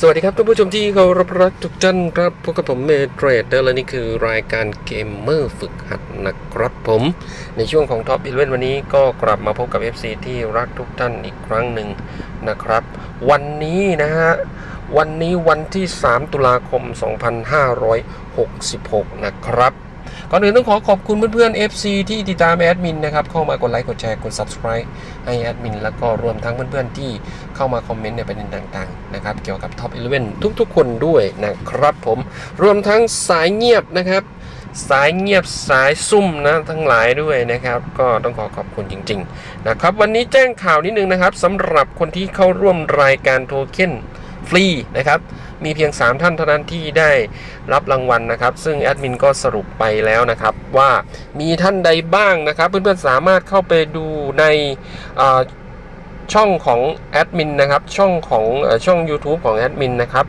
สวัสดีครับท่านผู้ชมที่เคารพรักทุกท่านครับพบกับผมเมเทรดเดอร์และนี่คือรายการเกมเมอร์ฝึกหัดนะครับผม ในช่วงของท็อปอีเวนวันนี้ก็กลับมาพบกับ FC ที่รักทุกท่านอีกครั้งหนึ่งนะครับ วันนี้นะฮะ วันนี้วันที่ 3 ตุลาคม 2566 นะครับ ก่อนอื่นต้องขอขอบคุณเพื่อนๆ FC ที่ติดตามแอดมินนะครับ เข้ามากดไลค์กดแชร์กด Subscribe ให้แอดมินแล้วก็รวมทั้งเพื่อนๆ ที่เข้ามาคอมเมนต์ในประเด็นต่างๆนะครับเกี่ยวกับ Top 11 ทุกๆ คนด้วยนะครับผมรวมทั้งสายเงียบนะครับสายเงียบสายซุ่มนะทั้งหลายด้วยนะครับ ก็ต้องขอขอบคุณจริงๆนะครับวันนี้แจ้งข่าวนิดนึงนะครับสำหรับคนที่เข้าร่วมรายการโทเค็นฟรีนะครับ มีเพียง 3 ท่านเท่านั้นที่ได้รับรางวัลนะครับ ซึ่งแอดมินก็สรุปไปแล้วนะครับว่ามีท่านใดบ้างนะครับ เพื่อนๆสามารถเข้าไปดูในช่องของแอดมินนะครับช่องของช่อง YouTube ของแอดมินนะครับ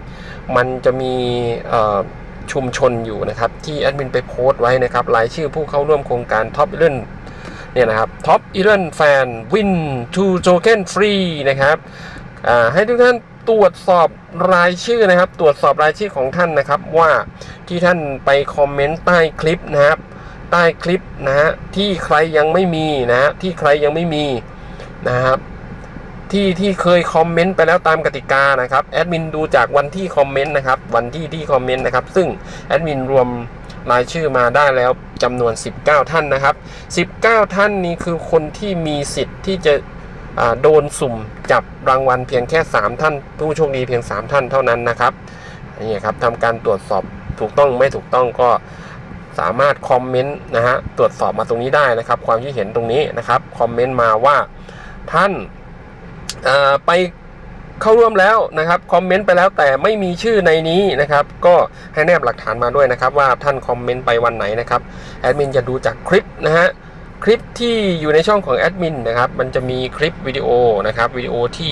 มันจะมีชุมชนอยู่นะครับ ที่แอดมินไปโพสต์ไว้นะครับรายชื่อผู้เข้าร่วมโครงการ Top 11เนี่ยนะครับ Top 11 Fan Win 2 Token Free นฟรีนะครับให้ทุกท่าน ตรวจสอบรายชื่อนะครับ ตรวจสอบรายชื่อของท่านนะครับ ว่าที่ท่านไปคอมเมนต์ใต้คลิปนะครับ ใต้คลิปนะฮะที่ใครยังไม่มีนะฮะที่ใครยังไม่มีนะครับ ที่ที่เคยคอมเมนต์ไปแล้วตามกติกานะครับแอดมินดูจากวันที่คอมเมนต์นะครับ วันที่ที่คอมเมนต์นะครับ ซึ่งแอดมินรวมรายชื่อมาได้แล้วจำนวน 19 ท่านนะครับ 19 ท่านนี้คือคนที่มีสิทธิ์ที่จะ โดนสุ่มจับรางวัลเพียงแค่ 3 ท่าน ผู้โชคดีเพียง 3 ท่านเท่านั้นนะครับนี่ครับทำการตรวจสอบถูกต้องไม่ถูกต้องก็สามารถคอมเมนต์นะฮะตรวจสอบมาตรงนี้ได้นะครับ ความคิดเห็นตรงนี้นะครับคอมเมนต์มาว่าท่านไปเข้าร่วมแล้วนะครับคอมเมนต์ไปแล้วแต่ไม่มีชื่อในนี้นะครับ ก็ให้แนบหลักฐานมาด้วยนะครับ ว่าท่านคอมเมนต์ไปวันไหนนะครับแอดมินจะดูจากคลิปนะฮะ คลิปที่อยู่ในช่องของแอดมินนะครับ มันจะมีคลิปวิดีโอนะครับวิดีโอที่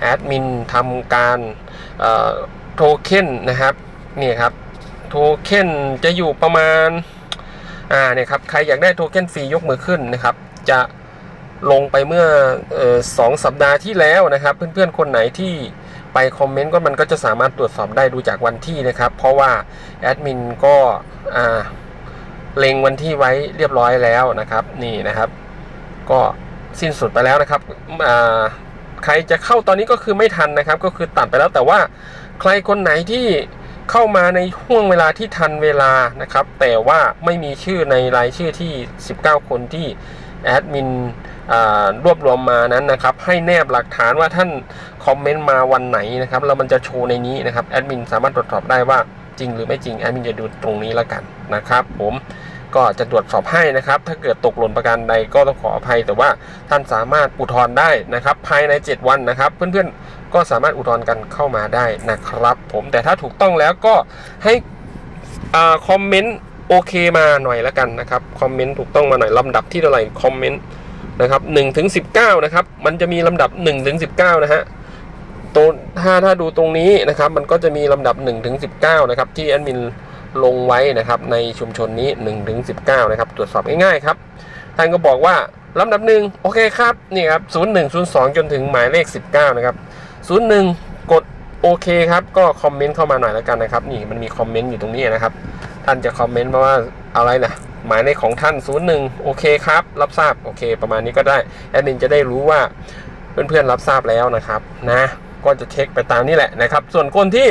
แอดมินทำการโทเค็นนะครับนี่ครับโทเค็นจะอยู่ประมาณอ่าเนี่ยครับใครอยากได้โทเค็นฟรียกมือขึ้นนะครับ จะลงไปเมื่อเออสองสัปดาห์ที่แล้วนะครับ เพื่อนๆคนไหนที่ไปคอมเมนต์ก็มันก็จะสามารถตรวจสอบได้ดูจากวันที่นะครับ เพราะว่าแอดมินก็อ่า เล็งวันที่ไว้เรียบร้อยแล้วนะครับ นี่นะครับ ก็สิ้นสุดไปแล้วนะครับใครจะเข้าตอนนี้ก็คือไม่ทันนะครับ ก็คือตัดไปแล้วแต่ว่าใครคนไหนที่เข้ามาในห่วงเวลาที่ทันเวลานะครับ แต่ว่าไม่มีชื่อในรายชื่อที่ 19 คนที่แอดมินรวบรวมมานั้นนะครับ ให้แนบหลักฐานว่าท่านคอมเมนต์มาวันไหนนะครับแล้วมันจะโชว์ในนี้นะครับแอดมินสามารถตรวจสอบได้ว่า จริงหรือไม่จริงแอดมินจะดูตรงนี้แล้วกันนะครับ ผมก็จะตรวจสอบให้นะครับ ถ้าเกิดตกหล่นประการใดก็ต้องขออภัย แต่ว่าท่านสามารถอุทธรณ์ได้นะครับ ภายใน 7 วันนะครับ เพื่อนๆ ก็สามารถอุทธรณ์กันเข้ามาได้นะครับ ผมแต่ถ้าถูกต้องแล้วก็ให้อคอมเมนต์โอเคมาหน่อยแล้วกันนะครับ คอมเมนต์ถูกต้องมาหน่อยลำดับที่เท่าไหร่คอมเมนต์นะครับ1ถึง19นะครับ มันจะมีลำดับ1ถึง19นะฮะ ตัวถ้าถ้าดูตรงนี้นะครับมันก็จะมีลำดับ1ถึง19 นะครับ ที่แอดมินลงไว้นะครับในชุมชนนี้1ถึง19 นะครับ ตรวจสอบง่ายๆครับ ท่านก็บอกว่าลำดับหนึ่งโอเคครับนี่ครับ01 02 จนถึงหมายเลข 19 นะครับ 01 กดโอเคครับ ก็คอมเมนต์เข้ามาหน่อยแล้วกันนะครับ นี่มันมีคอมเมนต์อยู่ตรงนี้นะครับ ท่านจะคอมเมนต์มาว่าอะไรนะหมายเลขของท่าน 01 โอเคครับ รับทราบโอเค ประมาณนี้ก็ได้แอดมินจะได้รู้ว่าเพื่อนๆรับทราบแล้วนะครับนะ ก็จะเช็คไปตามนี้แหละนะครับ ส่วนคนที่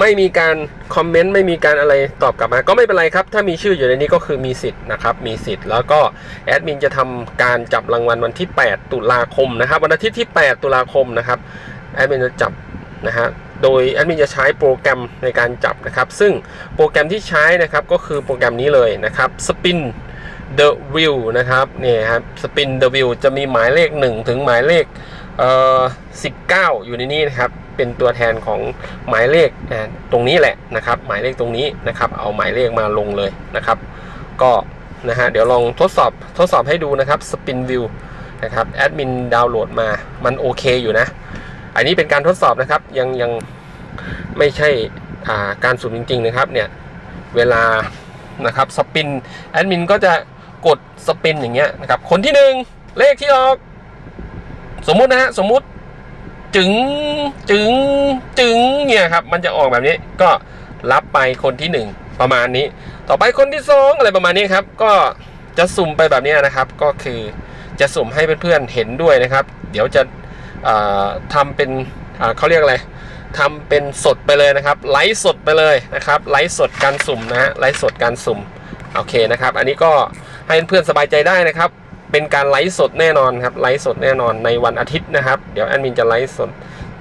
ไม่มีการคอมเมนต์ไม่มีการอะไรตอบกลับมา ก็ไม่เป็นไรครับ ถ้ามีชื่ออยู่ในนี้ก็คือมีสิทธิ์นะครับมีสิทธิ์แล้วก็แอดมินจะทำการจับรางวัลวันที่ 8 ตุลาคมนะครับ วันอาทิตย์ที่ 8 ตุลาคมนะครับแอดมินจะจับนะฮะโดยแอดมินจะใช้โปรแกรมในการจับนะครับ ซึ่งโปรแกรมที่ใช้นะครับก็คือโปรแกรมนี้เลยนะครับ Spin the Wheel นะครับนี่ครับ Spin the Wheel จะมีหมายเลข 1 ถึงหมายเลข เอ่อ19 อยู่ในนี้นะครับ เป็นตัวแทนของหมายเลขตรงนี้แหละนะครับ หมายเลขตรงนี้นะครับ เอาหมายเลขมาลงเลยนะครับ ก็นะฮะเดี๋ยวลองทดสอบทดสอบให้ดูนะครับ Spin Wheel นะครับแอดมินดาวน์โหลดมามันโอเคอยู่นะ อันนี้เป็นการทดสอบนะครับ ยังยังไม่ใช่าการสุ่มจริง ๆ นะครับเนี่ยเวลานะครับสปินแอดมินก็จะกดสปินอย่างเงี้ยนะครับคนที่หนึ่งเลขที่ออก สมมุตินะฮะสมมุติจึงจึงจึงเนี่ยครับ มันจะออกแบบนี้ก็รับไปคนที่หนึ่งประมาณนี้ ต่อไปคนที่สองอะไรประมาณนี้ครับ ก็จะสุ่มไปแบบนี้นะครับ ก็คือจะสุ่มให้เพื่อนๆเห็นด้วยนะครับ เดี๋ยวจะเอ่อทำเป็นเขาเรียกอะไรทำเป็นสดไปเลยนะครับ ไลฟ์สดไปเลยนะครับ ไลฟ์สดการสุ่มนะฮะไลฟ์สดการสุ่มโอเคนะครับ อันนี้ก็ให้เพื่อนสบายใจได้นะครับ เป็นการไลฟ์สดแน่นอนครับไลฟ์สดแน่นอนในวันอาทิตย์นะครับ เดี๋ยวแอดมินจะไลฟ์สด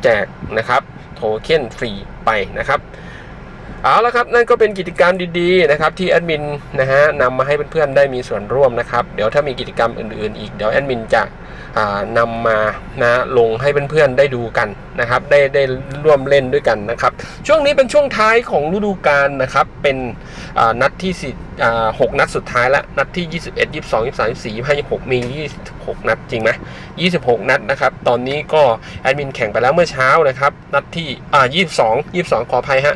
แจกนะครับโทเค็นฟรีไปนะครับเอาละครับนั่นก็เป็นกิจกรรมดีๆนะครับที่แอดมินนะฮะนำมาให้เพื่อนๆได้มีส่วนร่วมนะครับเดี๋ยวถ้ามีกิจกรรมอื่นๆ อีกเดี๋ยวแอดมินจะนำมานะลงให้เพื่อนๆได้ดูกัน นะครับได้ได้ร่วมเล่นด้วยกันนะครับ ช่วงนี้เป็นช่วงท้ายของฤดูกาลนะครับ เป็นนัดที่สิอ่หกนัดสุดท้ายแล้วนัดที่ 21 22 23 24 25 26 มี 26 นัดจริงไหม26 นัดนะครับ ตอนนี้ก็แอดมินแข่งไปแล้วเมื่อเช้านะครับ นัดที่อ่า22 22 ขออภัยฮะ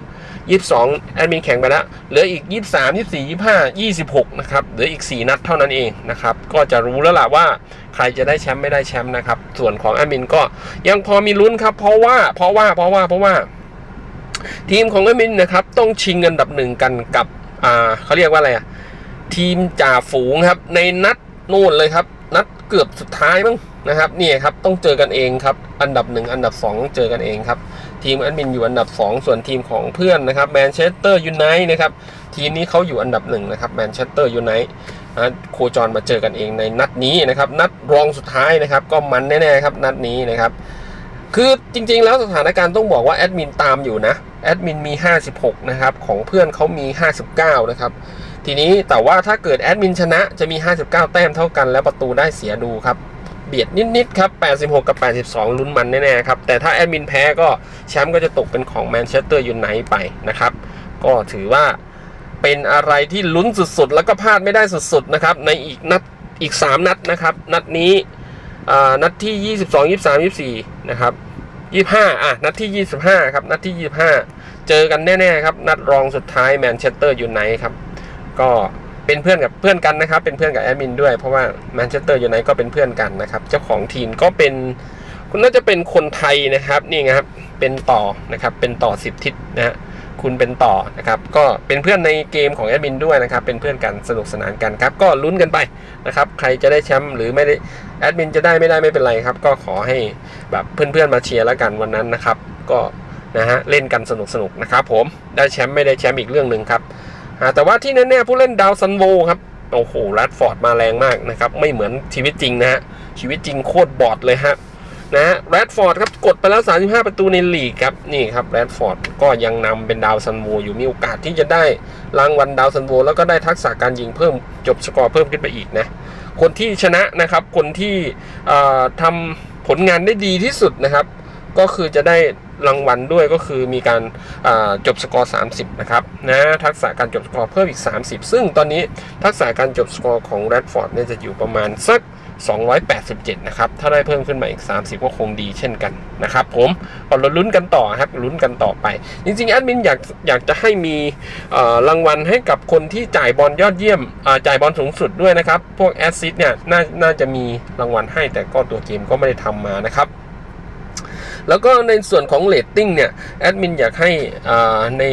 22แอดมินแข่งไปแล้วเหลืออีก 23 24 25 26 นะครับ เหลืออีก 4 นัดเท่านั้นเองนะครับ ก็จะรู้แล้วล่ะว่าใครจะได้แชมป์ไม่ได้แชมป์นะครับ ส่วนของแอดมินก็ยังพอมีลุ้นครับ เพราะว่าเพราะว่าเพราะว่าเพราะว่า ทีมของแอดมินนะครับ ต้องชิงอันดับหนึ่งกันกับอ่าเขาเรียกว่าอะไรอะทีมจ่าฝูงครับ ในนัดนู่นเลยครับ นัดเกือบสุดท้ายมั้งนะครับนี่ครับต้องเจอกันเองครับ อันดับหนึ่งอันดับสองต้องเจอกันเองครับ ทีมแอดมินอยู่อันดับ 2 ส่วนทีมของเพื่อนนะครับแมนเชสเตอร์ยูไนต์นะครับทีมนี้เขาอยู่อันดับหนึ่งนะครับแมนเชสเตอร์ยูไนต์โคจรมาเจอกันเองในนัดนี้นะครับนัดรองสุดท้ายนะครับก็มันแน่ๆครับนัดนี้นะครับคือจริง ๆ แล้วสถานการณ์ต้องบอกว่าแอดมินตามอยู่นะแอดมินมี 56 นะครับ ของเพื่อนเขามี 59 นะครับ ทีนี้แต่ว่าถ้าเกิดแอดมินชนะจะมี 59 แต้มเท่ากันแล้วประตูได้เสียดูครับ เบียดนิดๆครับ 86 กับ 82 ลุ้นมันแน่ๆครับ แต่ถ้าแอดมินแพ้ก็แชมป์ก็จะตกเป็นของแมนเชสเตอร์ยูไนต์ไปนะครับ ก็ถือว่าเป็นอะไรที่ลุ้นสุดๆ แล้วก็พลาดไม่ได้สุดๆนะครับ ในอีกนัดอีก 3 นัดนะครับ นัดนี้อ่านัดที่ 22 23 24 นะครับ 25 อะ นัดที่ 25 ครับ นัดที่ 25 เจอกันแน่ๆครับ นัดรองสุดท้ายแมนเชสเตอร์ยูไนต์ครับ ก็ เป็นเพื่อนกับเพื่อนกันนะครับ เป็นเพื่อนกับแอดมินด้วย เพราะว่าแมนเชสเตอร์ยูไนต์ก็เป็นเพื่อนกันนะครับ เจ้าของทีมก็เป็นคุณน่าจะเป็นคนไทยนะครับนี่ไงครับเป็นต่อนะครับเป็นต่อสิบทิศนะฮะคุณเป็นต่อนะครับ ก็เป็นเพื่อนในเกมของแอดมินด้วยนะครับ เป็นเพื่อนกันสนุกสนานกันครับ ก็ลุ้นกันไปนะครับ ใครจะได้แชมป์หรือไม่ได้แอดมินจะได้ไม่ได้ไม่เป็นไรครับ ก็ขอให้แบบเพื่อนๆมาเชียร์แล้วกันวันนั้นนะครับ ก็นะฮะเล่นกันสนุกสนุกๆนะครับ ผมได้แชมป์ไม่ได้แชมป์อีกเรื่องหนึ่งครับ แต่ว่าที่แน่ๆผู้เล่นดาวซันโวครับโอ้โหแรดฟอร์ดมาแรงมากนะครับ ไม่เหมือนชีวิตจริงนะฮะ ชีวิตจริงโคตรบอดเลยฮะนะฮะแรดฟอร์ดครับกดไปแล้ว 35 ประตูในลีกครับ นี่ครับแรดฟอร์ดก็ยังนำเป็นดาวซันโวอยู่มีโอกาสที่จะได้รางวัลดาวซันโวแล้วก็ได้ทักษะการยิงเพิ่มจบสกอร์เพิ่มขึ้นไปอีกนะ คนที่ชนะนะครับ คนที่เอ่อทำผลงานได้ดีที่สุดนะครับ ก็คือจะได้ รางวัลด้วยก็คือมีการจบสกอร์ 30 นะครับนะทักษะการจบสกอร์เพิ่มอีก 30 ซึ่งตอนนี้ทักษะการจบสกอร์ของแรดฟอร์ดเนี่ยจะอยู่ประมาณสัก 287 นะครับ ถ้าได้เพิ่มขึ้นมาอีก 30 ก็คงดีเช่นกันนะครับผมก็เราลุ้นกันต่อครับลุ้นกันต่อไป จริงๆแอดมินอยากอยากจะให้มีรางวัลให้กับคนที่จ่ายบอลยอดเยี่ยมจ่ายบอลสูงสุดด้วยนะครับ พวกแอสซิสเนี่ยน่าน่าจะมีรางวัลให้แต่ก็ตัวเกมก็ไม่ได้ทำมานะครับ แล้วก็ในส่วนของเลตติ้งเนี่ยแอดมินอยากให้อ่าใน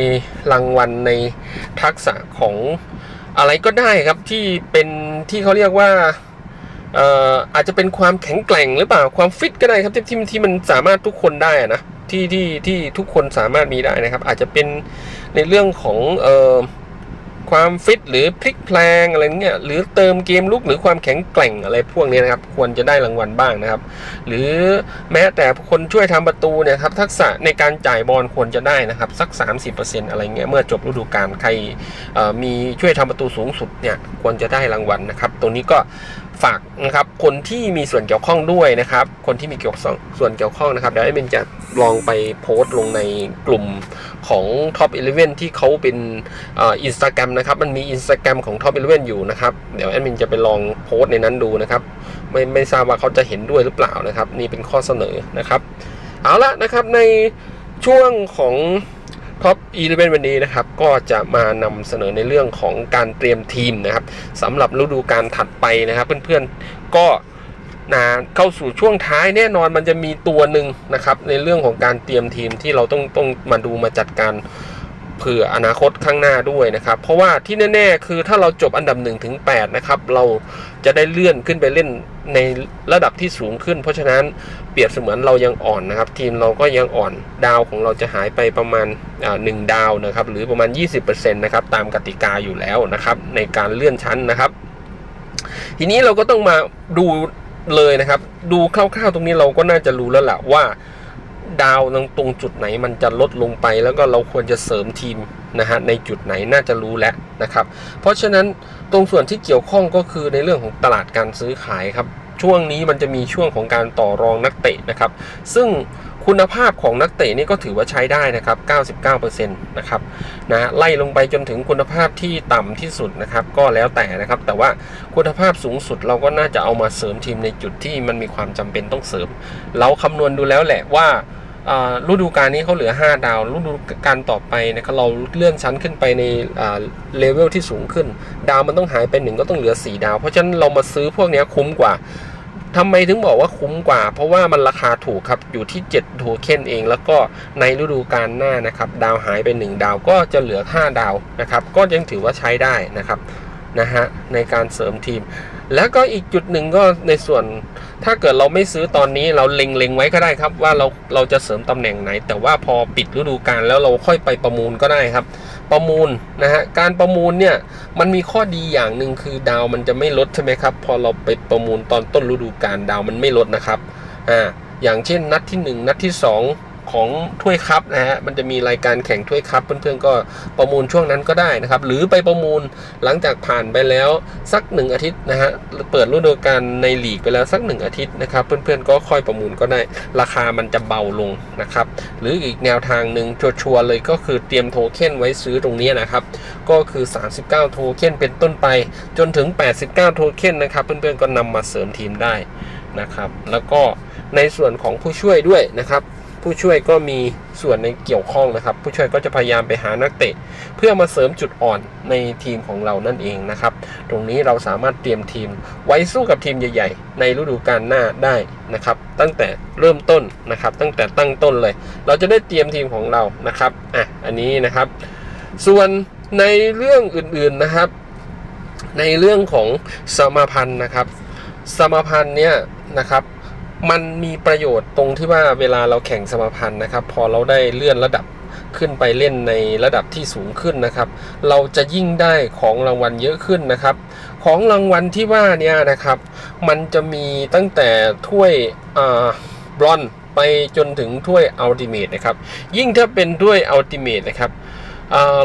รางวัลในทักษะของอะไรก็ได้ครับที่เป็นที่เขาเรียกว่าอาจจะเป็นความแข็งแกร่งหรือเปล่าความฟิตก็ได้ครับที่ที่ที่มันสามารถทุกคนได้นะที่ที่ที่ทุกคนสามารถมีได้นะครับ อาจจะเป็นในเรื่องของเอ่อ ความฟิตหรือพลิกแพลงอะไรเงี้ยหรือเติมเกมลุกหรือความแข็งแกร่งอะไรพวกนี้นะครับ ควรจะได้รางวัลบ้างนะครับ หรือแม้แต่คนช่วยทำประตูเนี่ยครับทักษะในการจ่ายบอลควรจะได้นะครับสัก 30%อะไรเงี้ยเมื่อจบฤดูกาลใครมีช่วยทำประตูสูงสุดเนี่ยควรจะได้รางวัลนะครับตรงนี้ก็ ฝากนะครับคนที่มีส่วนเกี่ยวข้องด้วยนะครับ คนที่มีเกี่ยวส่วนเกี่ยวข้องนะครับเดี๋ยวไอ้เบนจะลองไปโพสต์ลงในกลุ่มของ Top 11 ที่เขาเป็นอินสตาแกรมนะครับ มันมีอินสตาแกรมของ Top 11 อยู่นะครับ เดี๋ยวแอดมินจะไปลองโพสต์ในนั้นดูนะครับ ไม่ไม่ทราบว่าเขาจะเห็นด้วยหรือเปล่านะครับ นี่เป็นข้อเสนอนะครับ เอาละนะครับในช่วงของ ท็อปอีเลเวนวันนี้นะครับก็จะมานำเสนอในเรื่องของการเตรียมทีมนะครับสำหรับฤดูการถัดไปนะครับ เพื่อนๆก็นะเข้าสู่ช่วงท้ายแน่นอนมันจะมีตัวหนึ่งนะครับ ในเรื่องของการเตรียมทีมที่เราต้องต้องมาดูมาจัดการเผื่ออนาคตข้างหน้าด้วยนะครับ เพราะว่าที่แน่ๆ คือถ้าเราจบอันดับ1ถึง8นะครับ เราจะได้เลื่อนขึ้นไปเล่นในระดับที่สูงขึ้น เพราะฉะนั้น เปรียบเสมือนเรายังอ่อนนะครับ ทีมเราก็ยังอ่อนดาวของเราจะหายไปประมาณหนึ่งดาวนะครับ หรือประมาณ 20%นะครับตามกติกาอยู่แล้วนะครับ ในการเลื่อนชั้นนะครับ ทีนี้เราก็ต้องมาดูเลยนะครับ ดูคร่าวๆตรงนี้เราก็น่าจะรู้แล้วแหละว่าดาวตรงจุดไหนมันจะลดลงไป แล้วก็เราควรจะเสริมทีมนะฮะในจุดไหนน่าจะรู้แล้วนะครับ เพราะฉะนั้นตรงส่วนที่เกี่ยวข้องก็คือในเรื่องของตลาดการซื้อขายครับ ช่วงนี้มันจะมีช่วงของการต่อรองนักเตะนะครับ ซึ่งคุณภาพของนักเตะนี่ก็ถือว่าใช้ได้นะครับ 99%นะครับนะไล่ลงไปจนถึงคุณภาพที่ต่ำที่สุดนะครับ ก็แล้วแต่นะครับ แต่ว่าคุณภาพสูงสุดเราก็น่าจะเอามาเสริมทีมในจุดที่มันมีความจำเป็นต้องเสริม เราคำนวณดูแล้วแหละว่าอ่า ฤดูกาลนี้เขาเหลือ 5 ดาวฤดูกาลต่อไปนะครับเราเลื่อนชั้นขึ้นไปในเลเวลที่สูงขึ้น ดาวมันต้องหายไปหนึ่งก็ต้องเหลือ 4 ดาว เพราะฉะนั้นเรามาซื้อพวกนี้คุ้มกว่าทำไมถึงบอกว่าคุ้มกว่า เพราะว่ามันราคาถูกครับอยู่ที่7โทเค็นเอง แล้วก็ในฤดูกาลหน้านะครับ ดาวหายไป 1 ดาวก็จะเหลือ 5 ดาวนะครับ ก็ยังถือว่าใช้ได้นะครับนะฮะในการเสริมทีม แล้วก็อีกจุดหนึ่งก็ในส่วนถ้าเกิดเราไม่ซื้อตอนนี้เราเล็งๆไว้ก็ได้ครับ ว่าเราเราจะเสริมตำแหน่งไหน แต่ว่าพอปิดฤดูกาลแล้วเราค่อยไปประมูลก็ได้ครับ ประมูลนะฮะการประมูลเนี่ยมันมีข้อดีอย่างหนึ่งคือดาวมันจะไม่ลดใช่ไหมครับ พอเราไปประมูลตอนต้นฤดูกาลดาวมันไม่ลดนะครับอ่าอย่างเช่นนัดที่ 1 นัดที่ 2 ของถ้วยคัพนะฮะ มันจะมีรายการแข่งถ้วยคัพเพื่อนๆก็ประมูลช่วงนั้นก็ได้นะครับ หรือไปประมูลหลังจากผ่านไปแล้วสักหนึ่งอาทิตย์นะฮะ เปิดฤดูกาลในลีกไปแล้วสักหนึ่งอาทิตย์นะครับ เพื่อนๆก็ค่อยประมูลก็ได้ ราคามันจะเบาลงนะครับ หรืออีกแนวทางหนึ่งชัวร์เลยก็คือเตรียมโทเค็นไว้ซื้อตรงนี้นะครับ ก็คือ 39 โทเค็นเป็นต้นไป จนถึง 89 โทเค็นนะครับ เพื่อนๆก็นำมาเสริมทีมได้นะครับ แล้วก็ในส่วนของผู้ช่วยด้วยนะครับ ผู้ช่วยก็มีส่วนในเกี่ยวข้องนะครับ ผู้ช่วยก็จะพยายามไปหานักเตะ เพื่อมาเสริมจุดอ่อนในทีมของเรานั่นเองนะครับ ตรงนี้เราสามารถเตรียมทีมไว้สู้กับทีมใหญ่ ๆ ในฤดูกาลหน้าได้นะครับ ตั้งแต่เริ่มต้นนะครับ ตั้งแต่ตั้งต้นเลย เราจะได้เตรียมทีมของเรานะครับอะอันนี้นะครับ ส่วนในเรื่องอื่นๆนะครับ ในเรื่องของสมาพันธ์นะครับ สมาพันธ์เนี่ยนะครับ มันมีประโยชน์ตรงที่ว่าเวลาเราแข่งสมพันธ์นะครับ พอเราได้เลื่อนระดับขึ้นไปเล่นในระดับที่สูงขึ้นนะครับ เราจะยิ่งได้ของรางวัลเยอะขึ้นนะครับ ของรางวัลที่ว่าเนี่ยนะครับ มันจะมีตั้งแต่ถ้วยอ่าบรอนไปจนถึงถ้วยอัลติเมทนะครับ ยิ่งถ้าเป็นถ้วยอัลติเมทนะครับ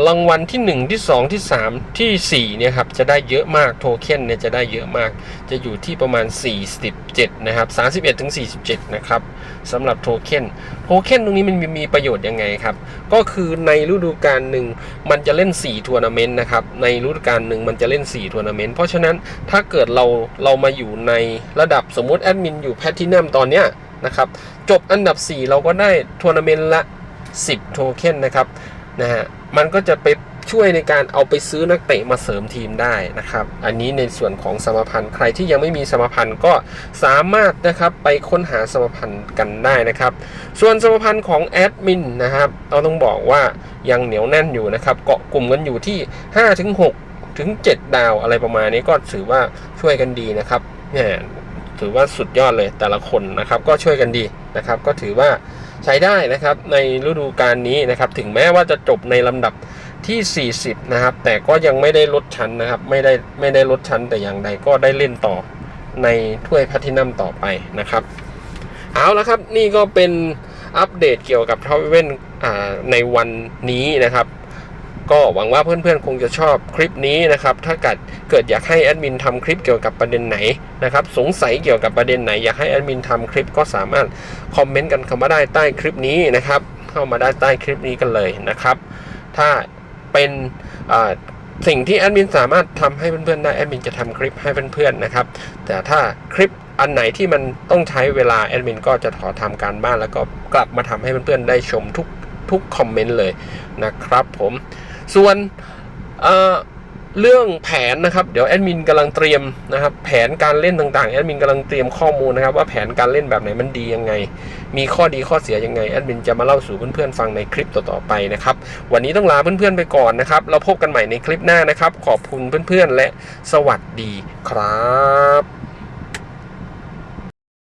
รางวัลที่ 1 ที่ 2 ที่ 3 ที่ 4 เนี่ยครับ จะได้เยอะมากโทเค็นเนี่ยจะได้เยอะมาก จะอยู่ที่ประมาณ 47 นะครับ 31ถึง47 นะครับสำหรับโทเค็นโทเค็นตรงนี้มันมีประโยชน์ยังไงครับ ก็คือในฤดูกาลหนึ่งมันจะเล่น 4 ทัวร์นาเมนต์นะครับ ในฤดูกาลหนึ่งมันจะเล่น 4 ทัวร์นาเมนต์ เพราะฉะนั้นถ้าเกิดเราเรามาอยู่ในระดับสมมุติแอดมินอยู่แพทตินัมตอนเนี้ยนะครับ จบอันดับ 4 เราก็ได้ทัวร์นาเมนต์ละ 10 โทเค็นนะครับ นะฮะมันก็จะไปช่วยในการเอาไปซื้อนักเตะมาเสริมทีมได้นะครับ อันนี้ในส่วนของสมพันธ์ใครที่ยังไม่มีสมพันธ์ก็สามารถนะครับไปค้นหาสมพันธ์กันได้นะครับ ส่วนสมพันธ์ของแอดมินนะครับเราต้องบอกว่ายังเหนียวแน่นอยู่นะครับ เกาะกลุ่มกันอยู่ที่5ถึง6ถึง 7 ดาวอะไรประมาณนี้ก็ถือว่าช่วยกันดีนะครับเนี่ยถือว่าสุดยอดเลยแต่ละคนนะครับ ก็ช่วยกันดีนะครับ ก็ถือว่า ใช้ได้นะครับในฤดูกาลนี้นะครับ ถึงแม้ว่าจะจบในลำดับที่ 40 นะครับ แต่ก็ยังไม่ได้ลดชั้นนะครับ ไม่ได้ไม่ได้ลดชั้นแต่อย่างใดก็ได้เล่นต่อในถ้วยแพลทินัมต่อไปนะครับ เอาละครับนี่ก็เป็นอัปเดตเกี่ยวกับทเว่นในวันนี้นะครับ ก็หวังว่าเพื่อนๆคงจะชอบคลิปนี้นะครับ ถ้าเกิดเกิดอยากให้แอดมินทำคลิปเกี่ยวกับประเด็นไหนนะครับ สงสัยเกี่ยวกับประเด็นไหนอยากให้แอดมินทำคลิปก็สามารถคอมเมนต์กันเข้ามาได้ใต้คลิปนี้นะครับ เข้ามาได้ใต้คลิปนี้กันเลยนะครับ ถ้าเป็นสิ่งที่แอดมินสามารถทำให้เพื่อนๆได้แอดมินจะทำคลิปให้เพื่อนๆนะครับ แต่ถ้าคลิปอันไหนที่มันต้องใช้เวลาแอดมินก็จะขอทำการบ้านแล้วก็กลับมาทำให้เพื่อนๆได้ชมทุกทุกคอมเมนต์เลยนะครับผม ส่วนเเรื่องแผนนะครับ เดี๋ยวแอดมินกำลังเตรียมนะครับ แผนการเล่นต่างๆแอดมินกำลังเตรียมข้อมูลนะครับ ว่าแผนการเล่นแบบไหนมันดียังไง มีข้อดีข้อเสียยังไงแอดมินจะมาเล่าสู่เพื่อนๆฟังในคลิปต่อๆไปนะครับ วันนี้ต้องลาเพื่อนๆไปก่อนนะครับ เราพบกันใหม่ในคลิปหน้านะครับ ขอบคุณเพื่อนๆและสวัสดีครับ